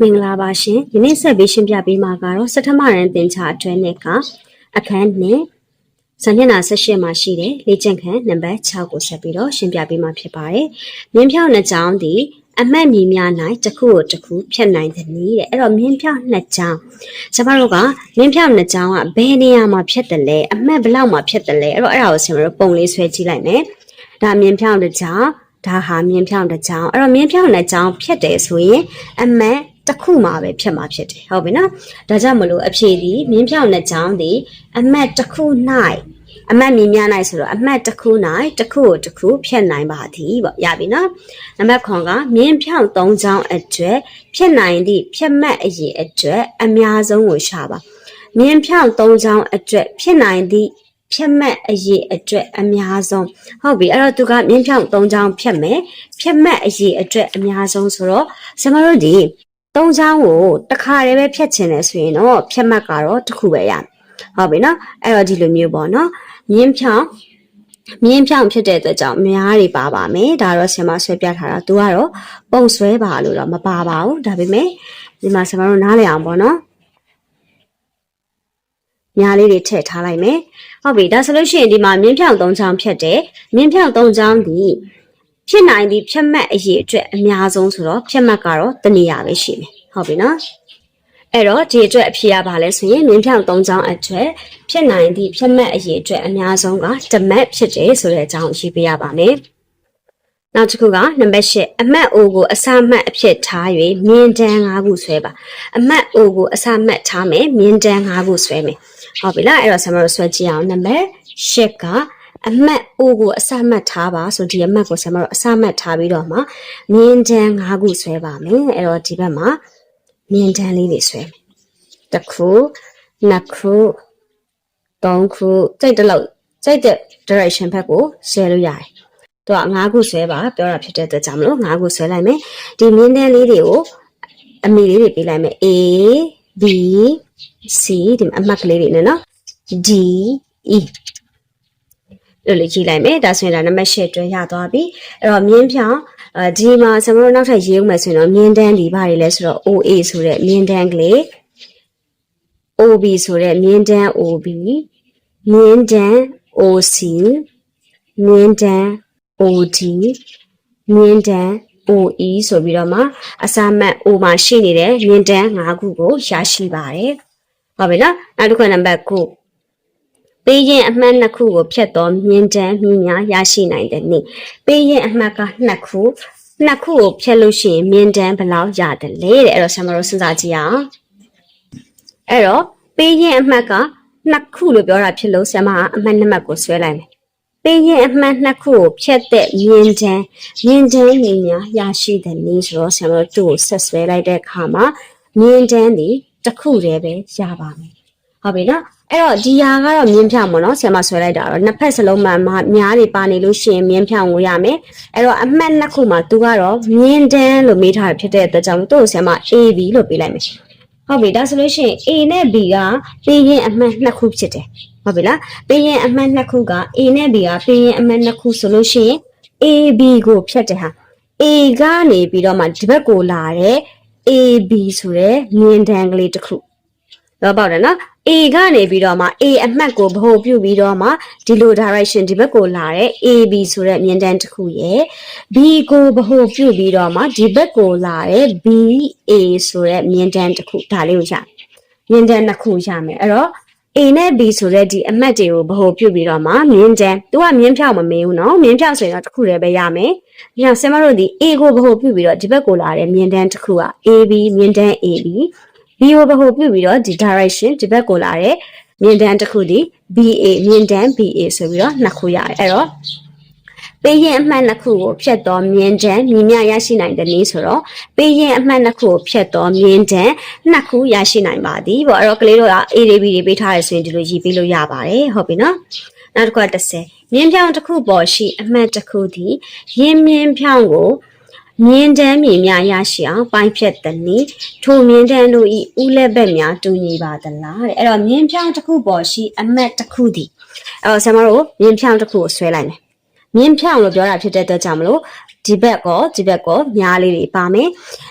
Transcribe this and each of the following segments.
မင်္ဂလာပါရှင်ယနေ့ဆက်ပြီးရှင်းပြပေးမှာကတော့စထမရန်သင်္ချာအတွဲနဲ့ကအခန်းနဲ့ဇာမျက်နှာ18မှာရှိတဲ့လေ့ကျင့်ခန်းနံပါတ်6ကိုဆက်ပြီးတော့ရှင်းပြပေးမှာဖြစ်ပါတယ်။မြင်းဖြောင်းနှစ်ကြောင်းသည်အမှတ်မြည်များ၌တစ်ခုကိုတစ်ခုဖြတ်နိုင်သည်နည်းတဲ့အဲ့တော့မြင်းဖြောင်းနှစ်ကြောင်းကျွန်တော်တို့ကမြင်းဖြောင်းနှစ်ကြောင်းကဘယ်နေရာမှာဖြတ်တယ်လဲအမှတ်ဘယ်လောက်မှာဖြတ်တယ်လဲအဲ့တော့အဲ့ဒါကိုဆင်မလို့ပုံလေးဆွဲကြည့်လိုက်မယ်။ဒါမြင်းဖြောင်းတစ်ကြောင်းဒါဟာမြင်းဖြောင်းတစ်ကြောင်းအဲ့တော့မြင်းဖြောင်းနှစ်ကြောင်းဖြတ်တယ်ဆိုရင်အမှတ် တစ်ခုမှာပဲဖြစ်မှာဖြစ်တယ်ဟုတ်ပြီနော်ဒါကြောင့်မလို့အဖြေဒီမြင်းဖြောင်းနှစ်ချောင်းဒီအမှတ်တစ်ခု၌အမှတ်မြင်များနိုင်ဆိုတော့အမှတ်တစ်ခု၌တစ်ခုကိုတစ်ခုဖြတ်နိုင်ပါသည်ပေါ့ရပြီနော်နံပါတ်ခွန်ကမြင်းဖြောင်း၃ချောင်းအတွက်ဖြတ်နိုင်သည့်ဖြတ်မှတ်အရေးအတွက်အများဆုံးကိုရှာပါမြင်းဖြောင်း၃ချောင်းအတွက်ဖြတ်နိုင်သည့်ဖြတ်မှတ်အရေးအတွက်အများဆုံးဟုတ်ပြီအဲ့တော့သူကမြင်းဖြောင်း၃ချောင်းဖြတ်မယ်ဖြတ်မှတ်အရေးအတွက်အများဆုံးဆိုတော့ကျမတို့ဒီ သုံးချောင်းကိုတစ်ခါတည်းပဲဖြတ်ချင်တယ်ဆိုရင်တော့ဖြတ်မှတ်ကတော့တစ်ခုပဲရဟုတ်ပြီနော်အဲ့တော့ဒီလိုမျိုးပေါ့နော်မြင်းဖြောင်းမြင်းဖြောင်းဖြစ်တဲ့အတွက်ကြောင့်များတွေပါပါမယ်ဒါတော့ဆင်မဆွဲပြထားတာသူကတော့ပုံဆွဲပါလို့တော့မပါပါဘူးဒါပေမဲ့ဒီမှာဆင်မတို့နားလည်အောင်ပေါ့နော်ညာလေးတွေထည့်ထားလိုက်မယ်ဟုတ်ပြီဒါဆိုလို့ရှိရင်ဒီမှာမြင်းဖြောင်း၃ချောင်းဖြတ်တယ်မြင်းဖြောင်း၃ချောင်းဒီ ဖြစ်နိုင်ပြီးဖြတ်မှတ်အရေးအတွက်အများဆုံးဆိုတော့ဖြတ်မှတ်ကတော့တနေရာပဲရှိမယ်ဟုတ်ပြီနော်အဲ့တော့ဒီအတွက်အဖြေရပါလဲဆိုရင်မြင်းဖြောင်း၃ချောင်းအတွက်ဖြစ်နိုင်သည့်ဖြတ်မှတ်အရေးအတွက်အများဆုံးကဓမတ်ဖြစ်တယ်ဆိုတဲ့အကြောင်းရေးပေးရပါမယ်နောက်တစ်ခုကနံပါတ်၈အမှတ် O ကိုအစမှတ်အဖြစ်ထား၍မြင်းတန်း၅ခုဆွဲပါအမှတ် O ကိုအစမှတ်ထားမယ်မြင်းတန်း၅ခုဆွဲမယ်ဟုတ်ပြီလားအဲ့တော့ဆမတို့ဆွဲကြည့်အောင်နံပါတ်၈က အမှတ် O ကိုအစမှတ်ထားပါဆိုဒီအမှတ်ကိုဆမတို့အစမှတ်ထားပြီးတော့မှမြင်းတန်း၅ခုဆွဲပါမယ်အဲ့တော့ဒီဘက်မှာမြင်းတန်းလေးတွေဆွဲမယ်တစ်ခုနှစ်ခုသုံးခုစိတ်တစ်လုံးစိတ်တဲ့ direction ဘက်ကိုဆွဲလို့ရတယ်သူက၅ခုဆွဲပါပြောတာဖြစ်တဲ့အတွက်ကြောင့်မလို့၅ခုဆွဲလိုက်မယ်ဒီမြင်းတန်းလေးတွေကိုအမီလေးတွေပေးလိုက်မယ် A B C ဒီမှာအမှတ်ကလေးတွေနဲ့နော် D E လို့လေးကြည့်လိုက်မယ်ဒါဆိုရင်ဒါနံပါတ်၈တွဲရသွားပြီအဲ့တော့မြင်းဖြောင်းအဲဒီမှာကျွန်တော်တို့နောက်ထပ်ရေးဦးမယ်ဆိုရင်တော့မြင်းတန်းဒီဘာတွေလဲဆိုတော့ OA ဆိုတဲ့မြင်းတန်းကလေး OB ဆိုတဲ့မြင်းတန်း OB မြင်းတန်း OC မြင်းတန်း OD မြင်းတန်း OE ဆိုပြီးတော့မှအစာမတ် O မှာရှိနေတဲ့မြင်းတန်း၅ခုကိုရရှိပါတယ်ဟုတ်ပြီနော်နောက်တစ်ခုနံပါတ်9 ပေးရင်အမှတ်နှစ်ခုကိုဖြတ်တော်မြင်းတန်းမြင်းများရရှိနိုင်တဲ့နေ့ပေးရင်အမှတ်ကနှစ်ခုနှစ်ခုကိုဖြတ်လို့ရှိရင်မြင်းတန်းဘယ်လောက်ရတယ်လဲတဲ့အဲ့တော့ဆရာမတို့စဉ်းစားကြည့်ရအောင်အဲ့တော့ပေးရင်အမှတ်ကနှစ်ခုလို့ပြောတာဖြစ်လို့ဆရာမကအမှတ်နှစ်မှတ်ကိုဆွဲလိုက်မယ်ပေးရင်အမှတ်နှစ်ခုကိုဖြတ်တဲ့မြင်းတန်းမြင်းတန်းမြင်းများရရှိတဲ့နေ့ဆိုတော့ဆရာမတို့သူ့ကိုဆက်ဆွဲလိုက်တဲ့အခါမှာမြင်းတန်းဒီတစ်ခုတည်းပဲရပါမယ်ဟုတ်ပြီနော် အဲ့တော့ဒီဟာကတော့မြင်းဖြောင်ပေါ့နော်ဆရာမဆွဲလိုက်တာတော့နှစ်ဖက်စလုံးမှာများတွေပါနေလို့ရှိရင်မြင်းဖြောင်ကိုရမယ်အဲ့တော့အမှတ်နှစ်ခုမှာသူကတော့မြင်းတန်းလို့မေးထားတာဖြစ်တဲ့အတွက်ကြောင့်သူ့ကိုဆရာမ AB လို့ပေးလိုက်မယ်ဟုတ်ပြီဒါဆိုလို့ရှိရင် A နဲ့ B ကပေးရင်အမှတ်နှစ်ခုဖြစ်တယ်ဟုတ်ပြီလားပေးရင်အမှတ်နှစ်ခုက A နဲ့ B ကပေးရင်အမှတ်နှစ်ခုဆိုလို့ရှိရင် AB ကိုဖြတ်တယ်ဟာ A ကနေပြီးတော့မှဒီဘက်ကိုလာတဲ့ AB ဆိုတဲ့မြင်းတန်းကလေးတစ်ခုတော့ပေါ့တယ်နော် A ကနေပြီးတော့မှ A အမှတ်ကိုဗဟိုပြုပြီးတော့မှဒီလို direction ဒီဘက်ကိုလာတဲ့ AB ဆိုတဲ့မြင်းတန်းတစ်ခုရယ် B ကိုဗဟိုပြုပြီးတော့မှဒီဘက်ကိုလာတဲ့ BA ဆိုတဲ့မြင်းတန်းတစ်ခုဒါလေးကိုရမြင်းတန်းနှစ်ခုရမယ်အဲ့တော့ A နဲ့ B ဆိုတဲ့ဒီအမှတ်တွေကိုဗဟိုပြုပြီးတော့မှမြင်းတန်းသူကမြင်းဖြောက်မမေးဘူးနော်မြင်းဖြောက်ဆိုရင်တော့တစ်ခုတည်းပဲရမယ်။ညဆင်မတို့ဒီ A ကိုဗဟိုပြုပြီးတော့ဒီဘက်ကိုလာတဲ့မြင်းတန်းတစ်ခုက AB မြင်းတန်း AB B ကိုဗဟိုပြုပြီးတော့ဒီ direction ဒီဘက်ကိုလာတဲ့မြင်းတန်းတစ်ခုဒီ BA မြင်းတန်း BA ဆိုပြီးတော့နှစ်ခုရတယ်အဲ့တော့ပေးရင်အမှတ်နှစ်ခုကိုဖြတ်တော်မြင်းတန်းမြင်းမြရရှိနိုင်တဲ့နည်းဆိုတော့ပေးရင်အမှတ်နှစ်ခုကိုဖြတ်တော်မြင်းတန်းနှစ်ခုရရှိနိုင်ပါသည်ပေါ့အဲ့တော့ကလေးတို့က A တွေ B တွေပေးထားရဆိုရင်ဒီလိုရေးပေးလို့ရပါတယ်ဟုတ်ပြီနော်နောက်တစ်ခုက30မြင်းဖြောင်းတစ်ခုပေါ်ရှိအမှတ်တစ်ခုသည်ရင်းမြင်းဖြောင်းကို မြင်းတန်းမြေများရရှိအောင်ပိုင်းဖြတ်သည်နည်းထိုမြင်းတန်းတို့ဤဥလက်ဘက်များတူညီပါသလားတဲ့အဲ့တော့မြင်းဖြောင်းတစ်ခုပေါ်ရှိအမှတ်တစ်ခုသည်အဲ့တော့ဆရာမတို့မြင်းဖြောင်းတစ်ခုကိုဆွဲလိုက်မယ်မြင်းဖြောင်းလို့ပြောတာဖြစ်တဲ့အတွက်ကြောင့်မလို့ဒီဘက်ကောဒီဘက်ကောမြားလေးတွေပါမယ်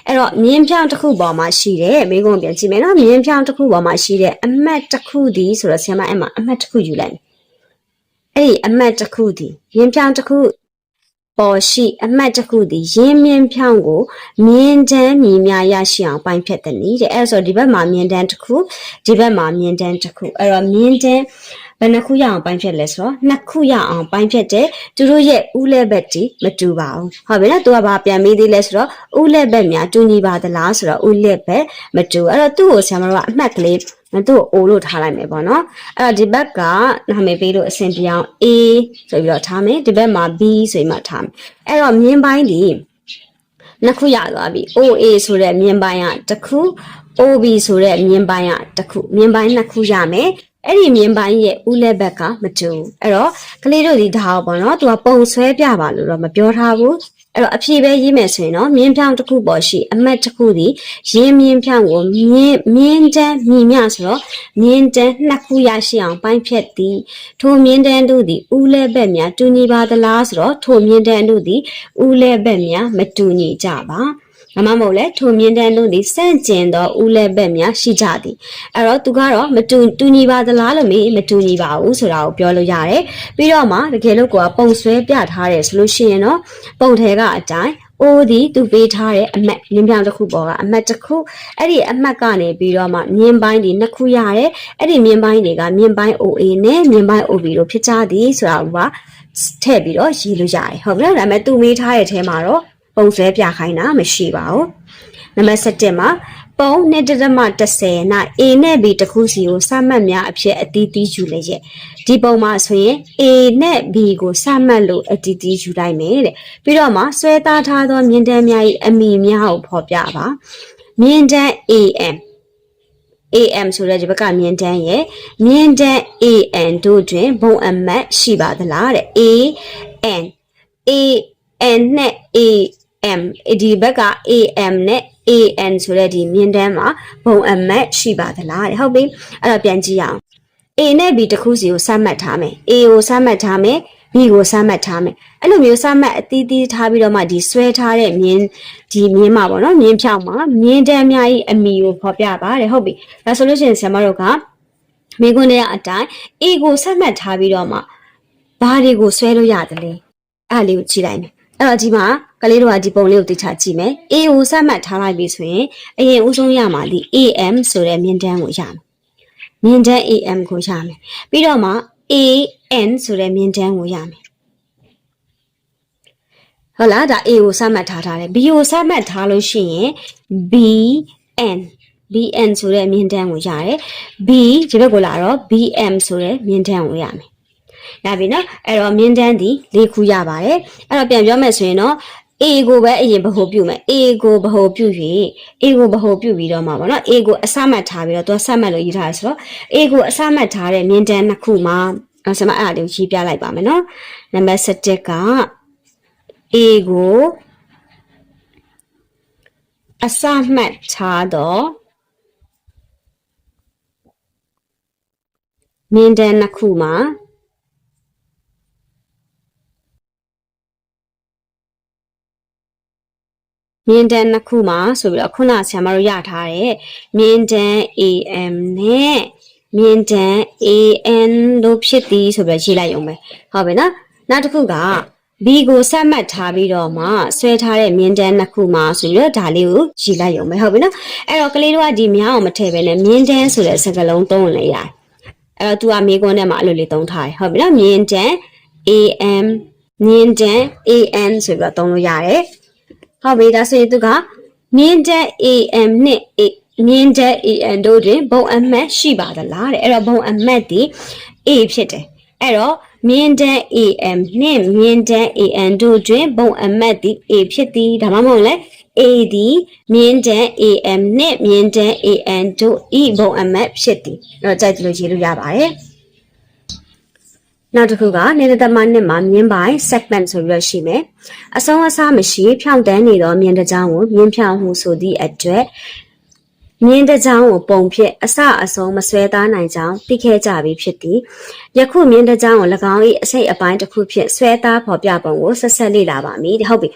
အဲ့တော့မြင်းဖြောင်းတစ်ခုပေါ်မှာရှိတဲ့မိကုံပြန်ကြည့်မယ်နော်မြင်းဖြောင်းတစ်ခုပေါ်မှာရှိတဲ့အမှတ်တစ်ခုဒီဆိုတော့ဆရာမအဲ့မှာအမှတ်တစ်ခုယူလိုက်မယ်အဲ့ဒီအမှတ်တစ်ခုဒီမြင်းဖြောင်းတစ်ခု ပေါ်ရှိအမှတ်တစ်ခုဒီရင်းမြင်းဖြောင်းကိုမြင်းတန်းမြည်များရရှိအောင်ပိုင်းဖြတ်တဲ့နည်းတဲ့အဲ့ဆိုဒီဘက်မှာမြင်းတန်းတစ်ခုဒီဘက်မှာမြင်းတန်းတစ်ခုအဲ့တော့မြင်းတန်း ဘယ်နှခုရအောင်ပိုင်းဖြတ်လဲဆိုတော့နှစ်ခုရအောင်ပိုင်းဖြတ်တဲ့သူတို့ရဲ့ဦးလက်ဘက်တီမတူပါဘူးဟုတ်ပြီနော်သူကဘာပြန်မေးသေးလဲဆိုတော့ဦးလက်ဘက်များတူညီပါသလားဆိုတော့ဦးလက်ဘက်မတူအဲ့တော့သူ့ကိုဆရာမတို့ကအမှတ်ကလေးသူ့ကိုအိုလို့ထားလိုက်မယ်ပေါ့နော်အဲ့တော့ဒီဘက်ကနာမည်ပေးလို့အဆင်ပြေအောင် A ဆိုပြီးတော့ထားမယ်ဒီဘက်မှာ B ဆိုပြီးမှထားမယ်အဲ့တော့မြင်းပိုင်းဒီနှစ်ခုရသွားပြီ OA ဆိုတဲ့မြင်းပိုင်းကတစ်ခု OB ဆိုတဲ့မြင်းပိုင်းကတစ်ခုမြင်းပိုင်းနှစ်ခုရမယ် အဲ့ဒီမြင်းပိုင်းရဲ့ဦးလက်ဘက်ကမတူဘူးအဲ့တော့ကလေးတို့ဒီဒါပေါ့နော်သူကပုံဆွဲပြပါလို့တော့မပြောထားဘူးအဲ့တော့အဖြေပဲရေးမယ်ဆိုရင်တော့မြင်းဖြောင်းတစ်ခုပေါ်ရှိအမတ်တစ်ခုဒီရင်းမြင်းဖြောင်းကိုမြင်းမြင်းတန်းမြည်မြဆိုတော့မြင်းတန်းနှစ်ခုရရှိအောင်ပိုင်းဖြတ်သည်ထိုမြင်းတန်းတို့သည်ဦးလက်ဘက်များတူညီပါသလားဆိုတော့ထိုမြင်းတန်းတို့သည်ဦးလက်ဘက်များမတူညီကြပါ မမမဟုတ်လဲထိုမြင်းတန်းတို့သည်စန့်ကျင်သောဦးလက်ဘက်များရှိကြသည်အဲ့တော့သူကတော့မတူတူညီပါသလားလို့မေးမတူညီပါဘူးဆိုတာကိုပြောလို့ရတယ်ပြီးတော့မှတကယ်လို့ကိုကပုံဆွဲပြထားတယ်ဆိုလို့ရှိရင်တော့ပုံထဲကအတိုင်းအိုးဒီသူပေးထားတဲ့အမတ်မြင်းပြောင်တစ်ခုပေါ်ကအမတ်တစ်ခုအဲ့ဒီအမတ်ကနေပြီးတော့မှမြင်းပိုင်းဒီနှစ်ခုရတယ်အဲ့ဒီမြင်းပိုင်းတွေကမြင်းပိုင်း OA နဲ့မြင်းပိုင်း OB တို့ဖြစ်ကြသည်ဆိုတာကထည့်ပြီးတော့ရေးလို့ရတယ်ဟုတ်ပြီလားဒါပေမဲ့သူမေးထားတဲ့အထဲမှာတော့ ပုံဆွဲပြခိုင်းတာမရှိပါဘူးနံပါတ်7မှာပုံနဲ့တရမ30နာ A နဲ့ B တစ်ခုစီကိုစမှတ်များအဖြစ်အတီးတီးယူလိုက်ရဲ့ဒီပုံမှာဆိုရင် A နဲ့ B ကိုစမှတ်လို့အတီးတီးယူလိုက်မယ်တဲ့ပြီးတော့မှဆွဲသားထားသောမြင်းတန်းများ၏အမိများကိုဖော်ပြပါမြင်းတန်း AM AM ဆိုတဲ့ဒီဘက်ကမြင်းတန်းရဲ့မြင်းတန်း AN တို့တွင်ဘုံအမတ်ရှိပါသလားတဲ့ AN AN နဲ့ AM ဒီဘက်က AM နဲ့ AN ဆိုတဲ့ဒီမြင်းတန်းမှာဘုံအမတ်ရှိပါသလားတဲ့ဟုတ်ပြီအဲ့တော့ပြန်ကြည့်ရအောင် A နဲ့ B တစ်ခုစီကိုစမှတ်ထားမယ် A ကိုစမှတ်ထားမယ် B ကိုစမှတ်ထားမယ်အဲ့လိုမျိုးစမှတ်အသီးသီးထားပြီးတော့မှဒီဆွဲထားတဲ့မြင်းဒီမြင်းမှာပေါ့နော်မြင်းဖြောင်းမှာမြင်းတန်းများကြီးအမီကိုဖော်ပြပါတဲ့ဟုတ်ပြီဒါဆိုလို့ရှိရင်ဆရာမတို့ကမိခွန်းတွေကအတိုင်း A ကိုစမှတ်ထားပြီးတော့မှဘာတွေကိုဆွဲလို့ရတယ်လဲအဲ့ဒါလေးကိုကြည့်လိုက်မယ် အဲ့တော့ဒီမှာကလေးတို့ကဒီပုံလေးကိုသိချကြည့်မယ် A ကိုစမှတ်ထားလိုက်ပြီဆိုရင်အရင်ဦးဆုံးရမှာဒီ AM ဆိုတဲ့မြင်းတန်းကိုရမယ်မြင်းတန်း AM ကိုရမယ်ပြီးတော့မှ AN ဆိုတဲ့မြင်းတန်းကိုရမယ်ဟုတ်လားဒါ A ကိုစမှတ်ထားထားတယ် B ကိုစမှတ်ထားလို့ရှိရင် BN BN ဆိုတဲ့မြင်းတန်းကိုရတယ် B ဒီဘက်ကိုလာတော့ BM ဆိုတဲ့မြင်းတန်းကိုရမယ် ရပြီနော်အဲ့တော့မြင်းတန်းဒီ၄ခုရပါတယ်အဲ့တော့ပြန်ပြောမယ်ဆိုရင်တော့ A ကိုပဲအရင်ဗဟိုပြုမယ် A ကိုဗဟိုပြု၍ A ကိုဗဟိုပြုပြီးတော့မှာပေါ့နော် A ကိုအစမှတ်ထားပြီးတော့သူကစမှတ်လို့ရေးထားတယ်ဆိုတော့ A ကိုအစမှတ်ထားတဲ့မြင်းတန်းနှစ်ခုမှာအဲ့ဆိုမှအဲ့ဒါလေးကိုရေးပြလိုက်ပါမယ်နော်နံပါတ်7က A ကိုအစမှတ်ထားတော့မြင်းတန်းနှစ်ခုမှာ မြင်းတန်းနှစ်ခုမှာဆိုပြီးတော့ခုနဆရာမတို့ရထားတဲ့မြင်းတန်း AM နဲ့မြင်းတန်း AN တို့ဖြစ်သည်ဆိုပြီးတော့ရေးလိုက်အောင်ပဲဟုတ်ပြီနော်နောက်တစ်ခုက B ကိုဆက်မှတ်ထားပြီးတော့မှဆွဲထားတဲ့မြင်းတန်းနှစ်ခုမှာဆိုပြီးတော့ဒါလေးကိုရေးလိုက်အောင်ပဲဟုတ်ပြီနော်အဲ့တော့ကလေးတို့ကဒီများအောင်မထည့်ပဲနဲ့မြင်းတန်းဆိုတဲ့စကားလုံးသုံးလည်းရတယ်အဲ့တော့ तू ကမိကွန်းထဲမှာအဲ့လိုလေးသုံးထားတယ်ဟုတ်ပြီနော်မြင်းတန်း AM မြင်းတန်း AN ဆိုပြီးတော့သုံးလို့ရတယ် ဟုတ်ပြီဒါဆိုရင်သူကမြင်းတန်း AM နဲ့ A မြင်းတန်း AN တို့တွင်ဘုံအမှတ်ရှိပါသလားတဲ့အဲ့တော့ဘုံအမှတ်ဒီ A ဖြစ်တယ်အဲ့တော့မြင်းတန်း AM နှင့်မြင်းတန်း AN တို့တွင်ဘုံအမတ်သည် A ဖြစ်သည်ဒါမှမဟုတ်လဲ A သည်မြင်းတန်း AM နှင့်မြင်းတန်း AN တို့ဤဘုံအမတ်ဖြစ်သည်အဲ့တော့ကြိုက်တယ်လို့ရေးလို့ရပါတယ် နောက်တစ်ခုကနေသမနှစ်မှာမြင်းပိုင်း segment ဆိုပြီးတော့ရှိမယ်အဆုံးအစားမရှိဖြောင့်တန်းနေသောမြင်းတစ်ကြောင်းကိုမြင်းဖြောင့်မှုဆိုသည့်အတွက် မြင်းတစ်ကြောင်းကိုပုံဖြင့်အစအဆုံးမဆွဲသားနိုင်ကြောင်းသိခဲ့ကြပြီဖြစ်သည်ယခုမြင်းတစ်ကြောင်းကို၎င်း၏အစိတ်အပိုင်းတစ်ခုဖြင့်ဆွဲသားဖော်ပြပုံကိုဆက်ဆက်လေ့လာပါမည်ဟုတ်ပြီ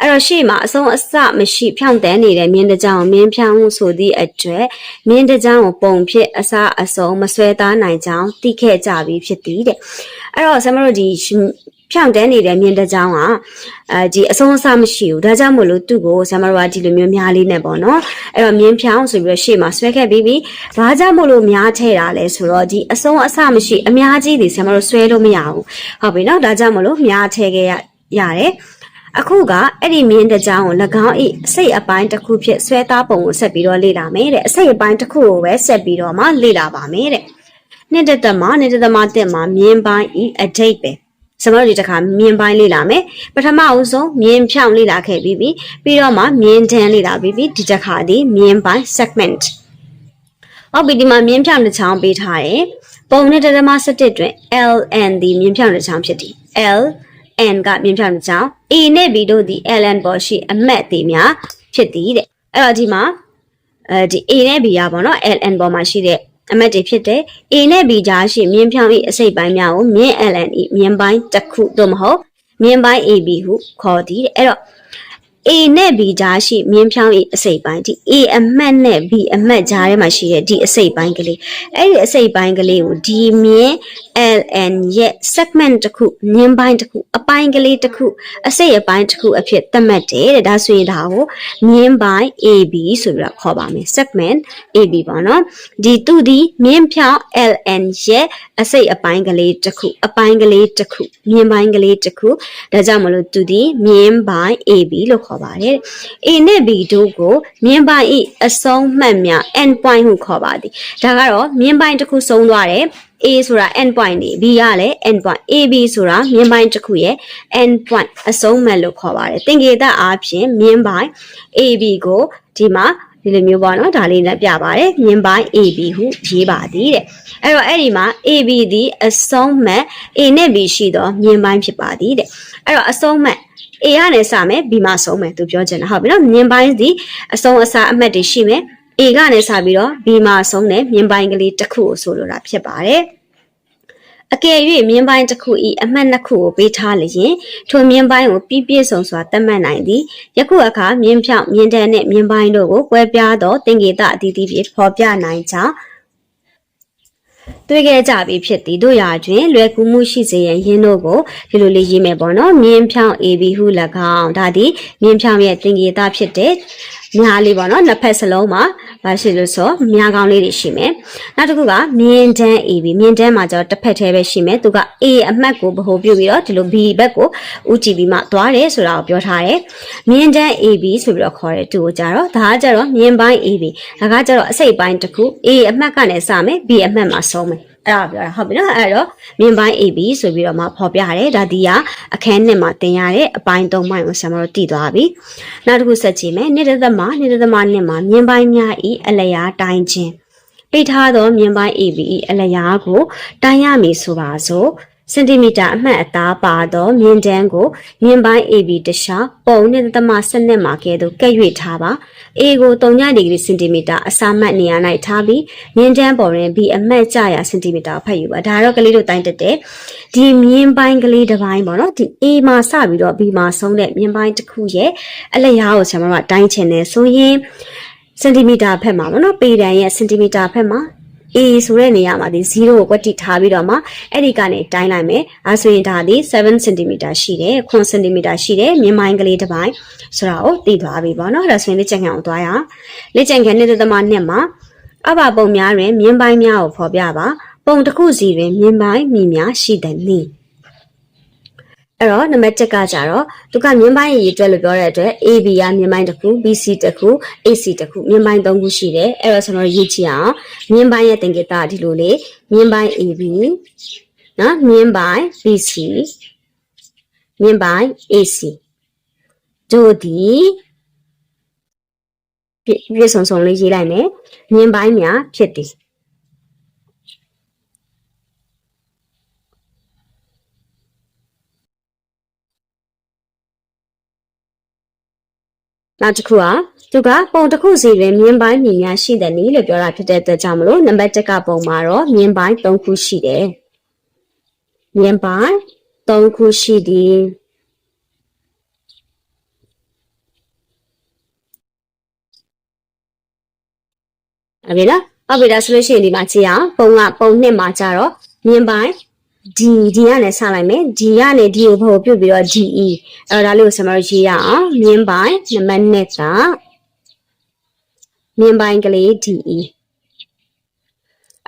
အဲ့တော့ရှေ့မှာအဆုံးအစမရှိဖြောင့်တန်းနေတဲ့မြင်းတစ်ကြောင်းကိုမြင်းဖြောင်းမှုဆိုသည့်အတွက်မြင်းတစ်ကြောင်းကိုပုံဖြင့်အစအဆုံးမဆွဲသားနိုင်ကြောင်းသိခဲ့ကြပြီဖြစ်သည်တဲ့အဲ့တော့ဆမတို့ဒီ ဖြောင့်တန်းနေတဲ့မြင်းတစ်ကြောင်းကအဲဒီအဆုံးအစမရှိဘူးဒါကြောင့်မို့လို့သူ့ကိုဆမတို့ကဒီလိုမျိုးများလေးနဲ့ပေါ့နော်အဲ့တော့မြင်းဖြောင်းဆိုပြီးတော့ရှေ့မှာဆွဲခဲ့ပြီးပြီဘာကြောင့်မို့လို့များထဲတာလဲဆိုတော့ဒီအဆုံးအစမရှိအများကြီးဒီဆမတို့ဆွဲလို့မရဘူးဟုတ်ပြီနော်ဒါကြောင့်မို့လို့များထဲခဲ့ရရတယ်အခုကအဲ့ဒီမြင်းတစ်ကြောင်းကို၎င်းဤအစိတ်အပိုင်းတစ်ခုဖြစ်ဆွဲသားပုံကိုဆက်ပြီးတော့လေ့လာမယ်တဲ့အစိတ်အပိုင်းတစ်ခုကိုပဲဆက်ပြီးတော့မှလေ့လာပါမယ်တဲ့နှစ်သက်သက်မှာနှစ်သက်သက်မှာတက်မှာမြင်းပိုင်းဤအဓိပ္ပာယ် စမတို့ဒီတစ်ခါမြင်းပိုင်းလေ့လာမယ်ပထမအဦးဆုံးမြင်းဖြောင်းလေ့လာခဲ့ပြီးပြီပြီးတော့မှမြင်းတန်းလေ့လာပြီးပြီဒီတစ်ခါဒီမြင်းပိုင်း segment ဟုတ်ပြီဒီမှာမြင်းဖြောင်းတစ်ချောင်းပေးထားတယ်ပုံနဲ့တရမ17တွင် LN ဒီမြင်းဖြောင်းတစ်ချောင်းဖြစ်သည် L N ကမြင်းဖြောင်းတစ်ချောင်း A နဲ့ B တို့ဒီ LN ပေါ်ရှိအမတ်တွေများဖြစ်သည်တဲ့အဲ့တော့ဒီမှာအဲဒီ A နဲ့ B ရပါတော့ LN ပေါ်မှာရှိတဲ့ အမတ်တွေဖြစ်တဲ့ A နဲ့ B ကြားရှိမြင်းဖြောင်း၏အစိတ်ပိုင်းများကိုမြင်း LN ၏မြင်းပိုင်းတစ်ခုသို့မဟုတ်မြင်းပိုင်း AB ဟုခေါ်သည်တဲ့အဲ့တော့ A နဲ့ B ကြားရှိမြင်းဖြောင်း၏အစိတ်ပိုင်းဒီ A အမှတ်နဲ့ B အမှတ်ကြားထဲမှာရှိတဲ့ဒီအစိတ်ပိုင်းကလေးအဲ့ဒီအစိတ်ပိုင်းကလေးကိုဒီမြင်း LN ရဲ့ segment တစ်ခုမြင်းပိုင်းတစ်ခုအပိုင်းကလေးတစ်ခုအစိတ်အပိုင်းတစ်ခုအဖြစ်သတ်မှတ်တယ်တဲ့ဒါဆိုရင်ဒါကိုမြင်းပိုင်း AB ဆိုပြီးတော့ခေါ်ပါမယ် segment AB ပေါ့နော်ဒီသူဒီမြင်းဖြောင်း LN ရဲ့အစိတ်အပိုင်းကလေးတစ်ခုအပိုင်းကလေးတစ်ခုမြင်းပိုင်းကလေးတစ်ခုဒါကြောင့်မလို့သူဒီမြင်းပိုင်း AB လို့ခေါ်ပါတယ် A နဲ့ B တို့ကိုမြင်းပိုင်းဤအဆုံးမှတ်များ end point ဟုခေါ်ပါသည်ဒါကတော့မြင်းပိုင်းတစ်ခုဆုံးသွားတယ် A ဆိုတာ end point နေ B ကလည်း end point AB ဆိုတာမြင်းပိုင်းတစ်ခုရဲ့ end point အဆုံးမှတ်လို့ခေါ်ပါတယ်သင်္ကေတအားဖြင့်မြင်းပိုင်း AB ကိုဒီမှာ ဒီလိုမျိုးပေါ့နော်ဒါလေးနဲ့ပြပါတယ်မြင်းပိုင်း AB ဟုရေးပါသည်တဲ့အဲ့တော့အဲ့ဒီမှာ AB ဒီအဆုံးမှတ် A နဲ့ B ရှိတော့မြင်းပိုင်းဖြစ်ပါသည်တဲ့အဲ့တော့အဆုံးမှတ် A ကနေစမယ် B မှာဆုံးမယ်သူပြောချင်တာဟုတ်ပြီနော်မြင်းပိုင်းဒီအဆုံးအစားအမှတ်တွေရှိမယ် A ကနေစပြီးတော့ B မှာဆုံးတဲ့မြင်းပိုင်းကလေးတစ်ခုကိုဆိုလိုတာဖြစ်ပါတယ် အကယ်၍မြင်းပိုင်းတစ်ခုဤအမှတ်နှစ်ခုကိုပေးထားလျင်ထိုမြင်းပိုင်းကိုပြည့်ပြည့်စုံစွာသတ်မှတ်နိုင်သည်ယခုအခါမြင်းဖြောင်းမြင်းတန်းနှင့်မြင်းပိုင်းတို့ကိုကွဲပြားသောသင်္ကေတအသီးသီးဖြင့်ဖော်ပြနိုင်ကြောင်းတွေ့ခဲ့ကြပြီဖြစ်သည်တို့ရာတွင်လွယ်ကူမှုရှိစေရန်ယင်းတို့ကိုဒီလိုလေးရေးမယ်ပေါ့နော်မြင်းဖြောင်း AB ဟု၎င်းဒါသည်မြင်းဖြောင်းရဲ့သင်္ကေတဖြစ်တဲ့ များလေးပေါ့နော်နှစ်ဖက်စလုံးမှာဘာရှိလို့ဆိုများကောင်းလေးတွေရှိမယ်နောက်တစ်ခုကမြင်းတန်း AB မြင်းတန်းမှာကျတော့တစ်ဖက်တည်းပဲရှိမယ်သူက A အမှတ်ကိုဗဟိုပြုပြီးတော့ဒီလို B ဘက်ကိုဥကြည့်ပြီးမှသွားတယ်ဆိုတာကိုပြောထားတယ်မြင်းတန်း AB ဆိုပြီးတော့ခေါ်တယ်သူကိုကြတော့ဒါကကြတော့မြင်းပိုင်း AB ဒါကကြတော့အစိတ်ပိုင်းတစ်ခု A အမှတ်ကနေစမယ် B အမှတ်မှာဆုံးမယ် အဲ့ဒါပြောတာဟုတ်ပြီနော်အဲ့တော့မြင်းပိုင်း AB ဆိုပြီးတော့မှဖော်ပြရတယ်ဒါဒီကအခန်းနှစ်မှာသင်ရတဲ့အပိုင်း၃ပိုင်းကိုဆရာမတို့တည်သွားပြီနောက်တစ်ခုဆက်ကြည့်မယ်နေ့တစ်သက်မှာနေ့တစ်သက်မှာနှစ်မှာမြင်းပိုင်းများဤအလျားတိုင်းခြင်းပိတ်ထားသောမြင်းပိုင်း AB ဤအလျားကိုတိုင်းရမည်ဆိုပါစို့ စင်တီမီတာအမှတ်အသားပါသောမြင်းတန်းကိုမြင်းပိုင်း AB တခြားပုံနဲ့သမစနစ်မှာကဲ့သို့ကဲ့၍ထားပါ A ကို3ဒီဂရီစင်တီမီတာအစာမှတ်နေရာ၌ထားပြီးမြင်းတန်းပေါ်တွင် B အမှတ်ကျရာစင်တီမီတာဖတ်ယူပါဒါတော့ကလေးတို့တိုင်းတက်တယ်ဒီမြင်းပိုင်းကလေးတစ်ပိုင်းပေါ့နော်ဒီ A မှာစပြီးတော့ B မှာဆုံးတဲ့မြင်းပိုင်းတစ်ခုရဲ့အလျားကိုဆရာမတို့တိုင်းချင်တယ်ဆိုရင်စင်တီမီတာဖက်မှာပေါ့နော်ပေတန်ရဲ့စင်တီမီတာဖက်မှာ A ဆိုတဲ့နေရာမှာဒီ0ကိုကွက်တိထားပြီးတော့မှအဲ့ဒီကနေတိုင်းလိုက်မယ်။အဲဆိုရင်ဒါဒီ7 cm ရှိတယ်။9 cm ရှိတယ်။မြင်းမိုင်းကလေးတစ်ပိုင်းဆိုတာကိုသိသွားပြီပေါ့နော်။ဒါဆိုရင်လက်ကျန်ခံအောင်သွားရအောင်။လက်ကျန်ခံတဲ့သမနှစ်မှာအဘပုံများတွင်မြင်းပိုင်းများကိုဖော်ပြပါ။ပုံတစ်ခုစီတွင်မြင်းပိုင်းမြည်များရှိတဲ့နည်း အဲ့တော့နံပါတ်7ကကြတော့သူကမြင်းပိုင်းရည်အတွက်လို့ပြောတဲ့အတွက် AB ကမြင်းပိုင်းတစ်ခု BC တစ်ခု AC တစ်ခုမြင်းပိုင်း3ခုရှိတယ်အဲ့တော့ကျွန်တော်ရေးကြည့်အောင်မြင်းပိုင်းရဲ့သင်္ကေတဒီလိုလေးမြင်းပိုင်း AB နော်မြင်းပိုင်း BC မြင်းပိုင်း AC တို့ဒီပြည့်စုံစုံလေးရေးလိုက်မယ်မြင်းပိုင်းများဖြစ်သည် နောက်တစ်ခုကသူကပုံတစ်ခုစီတွင်မြင်းပိုင်းမြင်များရှိတဲ့နည်းလို့ပြောတာဖြစ်တဲ့အတွက်ကြောင့်မလို့နံပါတ်1ကပုံမှာတော့မြင်းပိုင်း3ခုရှိတယ်မြင်းပိုင်း3ခုရှိသည်အဲ့ဒီလားဟုတ်ပြီဒါဆိုလို့ရှိရင်ဒီမှာကြည့်အောင်ပုံကပုံနှစ်မှာကြတော့မြင်းပိုင်း D D ကနေစလိုက်မယ် D ကနေ D ကိုဖို့ပြုတ်ပြီးတော့ DE အဲ့တော့ဒါလေးကိုကျွန်တော်တို့ရေးရအောင်မြင်းပိုင်းနံပါတ်1ကမြင်းပိုင်းကလေး DE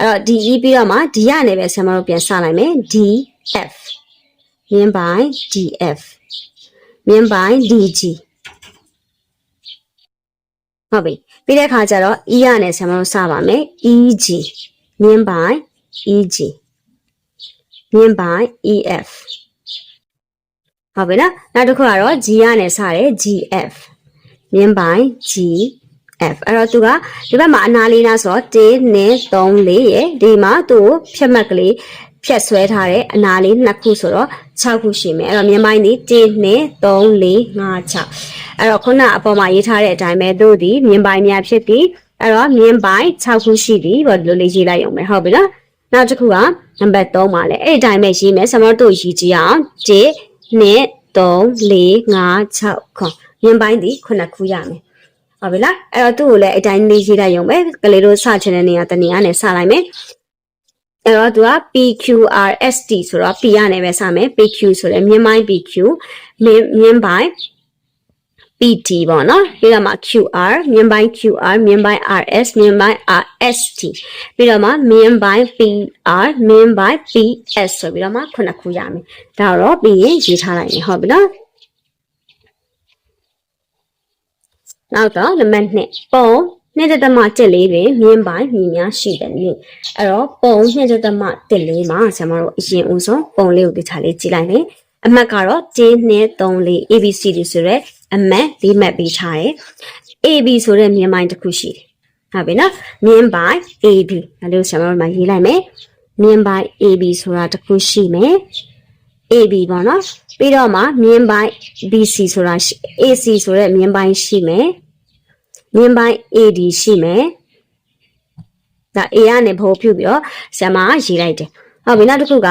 အဲ့တော့ DE ပြီးတော့မှ D ကနေပဲကျွန်တော်တို့ပြန်စလိုက်မယ် DF မြင်းပိုင်း DF မြင်းပိုင်း DG ဟုတ်ပြီပြီးတဲ့အခါကျတော့ E ရနဲ့ဆရာမတို့စပါမယ် EG မြင်းပိုင်း EG မြင်းပိုင်း EF ဟုတ်ပြီနော်နောက်တစ်ခုကတော့ G ရနဲ့စတယ် GF မြင်းပိုင်း GF အဲ့တော့သူကဒီဘက်မှာအနာလေးနာဆိုတော့1နဲ့3 4ရယ်ဒီမှာသူ့ကိုဖြတ်မှတ်ကလေးဖြတ်ဆွဲထားတဲ့အနာလေးနှစ်ခုဆိုတော့6ခုရှိမယ်အဲ့တော့မြင်းပိုင်းဒီ1နဲ့3 4 5 6အဲ့တော့ခုနအပေါ်မှာရေးထားတဲ့အတိုင်းပဲတို့ဒီမြင်းပိုင်းများဖြစ်ပြီးအဲ့တော့မြင်းပိုင်း6ခုရှိသည်ဘောဒီလိုလေးရေးလိုက်အောင်ပဲဟုတ်ပြီနော် နောက်တစ်ခုကနံပါတ်3ပါလဲအဲ့ဒီအတိုင်းပဲရေးမယ်ဆမတို့ရေးကြည့်အောင်1 2 3 4 5 6ခုမြင်းပိုင်းဒီ9ခုရမယ်ဟုတ်ပြီလားအဲ့တော့သူ့ကိုလည်းအတိုင်းလေးရေးလိုက်ရုံပဲကလေးတို့စချင်တဲ့နေရာတနေရာနဲ့စလိုက်မယ်အဲ့တော့သူက PQRST ဆိုတော့ P ရနေပဲစမယ် PQ ဆိုလဲမြင်းပိုင်း PQ မြင်းမြင်းပိုင်း PT ပေါ့နော်ပြီးတော့မှ QR မြင်းပိုင်း QR မြင်းပိုင်း RS မြင်းပိုင်း RST ပြီးတော့မှမြင်းပိုင်း PR မြင်းပိုင်း PS ဆိုပြီးတော့မှခုနှစ်ခုရမယ်ဒါတော့ပြီးရင်ရေးထားလိုက်ရင်ဟုတ်ပြီနော်နောက်တော့နံပါတ်2ပုံနှစ်သက်သမတက်လေးတွင်မြင်းပိုင်းမြင်များရှိတယ်နည်းအဲ့တော့ပုံနှစ်သက်သမတက်လေးမှာဆရာမတို့အရင်ဦးဆုံးပုံလေးကိုဒီထားလေးကြည့်လိုက်မယ်အမှတ်ကတော့1 2 3 4 ABCD ဆိုရဲ အမှတ်လေးမှတ်ပေးထားတယ် AB ဆိုတဲ့မြင်းပိုင်းတစ်ခုရှိတယ်ဟုတ်ပြီနော်မြင်းပိုင်း AB ဒါလေးကိုဆရာမတို့မှာရေးလိုက်မယ်မြင်းပိုင်း AB ဆိုတာတစ်ခုရှိမယ် AB ပေါ့နော်ပြီးတော့မှမြင်းပိုင်း BC ဆိုတာ AC ဆိုတဲ့မြင်းပိုင်းရှိမယ်မြင်းပိုင်း AD ရှိမယ်ဒါ A ကနေဘိုးပြုတ်ပြီးတော့ဆရာမရေးလိုက်တယ်ဟုတ်ပြီနောက်တစ်ခုက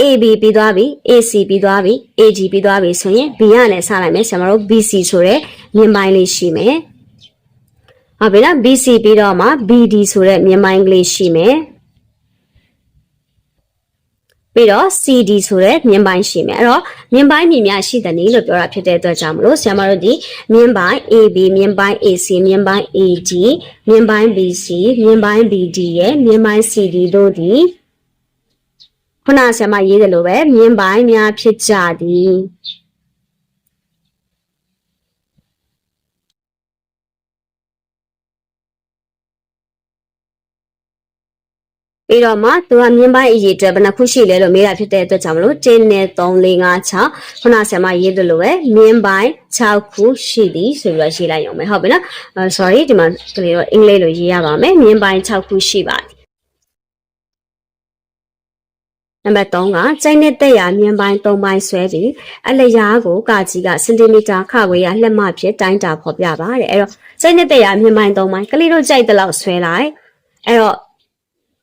AB ပြီးသွားပြီ AC ပြီးသွားပြီ AG ပြီးသွားပြီဆိုရင် B ကနေစလိုက်မယ်ဆရာမတို့ BC ဆိုတဲ့မြင်းပိုင်းလေးရှိမယ်ဟုတ်ပြီနော် BC ပြီးတော့မှ BD ဆိုတဲ့မြင်းပိုင်းကလေးရှိမယ်ပြီးတော့ CD ဆိုတဲ့မြင်းပိုင်းရှိမယ်အဲ့တော့မြင်းပိုင်းမြင်များရှိတဲ့နည်းလို့ပြောတာဖြစ်တဲ့အတွက်ကြောင့်မလို့ဆရာမတို့ဒီမြင်းပိုင်း AB မြင်းပိုင်း AC မြင်းပိုင်း AD မြင်းပိုင်း BC မြင်းပိုင်း BD ရဲ့မြင်းပိုင်း CD တို့ဒီ ခုနဆရာမရေးတယ်လို့ပဲမြင်းပိုင်းများဖြစ်ကြသည်ပြီးတော့မှသူကမြင်းပိုင်းအရေးအတွက်ဘယ်နှခုရှိလဲလို့မေးတာဖြစ်တဲ့အတွက်ကြောင့်မလို့1နဲ့3 4 5 6ခုနဆရာမရေးတယ်လို့ပဲမြင်းပိုင်း6ခုရှိသည်ဆိုပြီးတော့ရေးလိုက်ရုံပဲဟုတ်ပြီနော် sorry ဒီမှာကလေးတော့အင်္ဂလိပ်လိုရေးရပါမယ်မြင်းပိုင်း6ခုရှိပါသည် နံပါတ်3ကကျိုင်းတဲ့တက်ရမြင်းပိုင်း3ပိုင်းဆွဲပြီးအလျားကိုကာကြီးကစင်တီမီတာခဝေးရလက်မဖြစ်တိုင်းတာဖော်ပြပါတဲ့အဲ့တော့ကျိုင်းတဲ့တက်ရမြင်းပိုင်း3ပိုင်းကလေးတို့ကြိုက်တဲ့လောက်ဆွဲလိုက်အဲ့တော့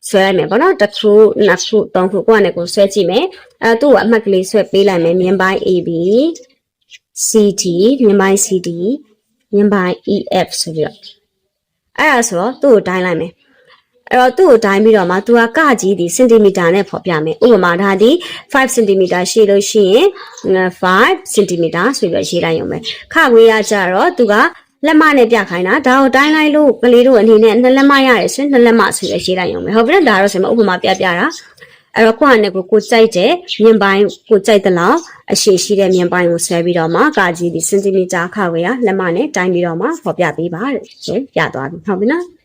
ဆွဲလိုက်မယ်ပေါ့နော်တစ်ခုနှစ်ခုသုံးခုကိုယ့်အနေကိုဆွဲကြည့်မယ်အဲသူ့ကိုအမှတ်ကလေးဆွဲပေးလိုက်မယ်မြင်းပိုင်း AB CT မြင်းပိုင်း CD မြင်းပိုင်း EF ဆိုပြီးတော့အဲ့ဒါဆိုတော့သူ့ကိုတိုင်းလိုက်မယ် အဲ့တော့သူ့ကိုတိုင်းပြီးတော့မှသူကကကြီးဒီစင်တီမီတာနဲ့ဖော်ပြမယ်ဥပမာဒါဒီ5စင်တီမီတာရှိလို့ရှိရင်5စင်တီမီတာဆိုပြီးတော့ရေးလိုက်ရုံပဲခဝေးရကြတော့သူကလက်မနဲ့ပြခိုင်းတာဒါကိုတိုင်းလိုက်လို့ကလေးတို့အနေနဲ့နှစ်လက်မရတယ်ဆိုရင်နှစ်လက်မဆိုရရေးလိုက်ရုံပဲဟုတ်ပြီနော်ဒါတော့ဆိုရင်ဥပမာပြပြတာအဲ့တော့ကိုယ့်အနေကိုကိုကြိုက်တဲ့မြင်ပိုင်းကိုကြိုက်တဲ့လောက်အရှိရှိတဲ့မြင်ပိုင်းကိုဆွဲပြီးတော့မှကာကြီးဒီစင်တီမီတာခဝေးရလက်မနဲ့တိုင်းပြီးတော့မှဖော်ပြပေးပါတဲ့ဆိုရသွားပြီဟုတ်ပြီနော်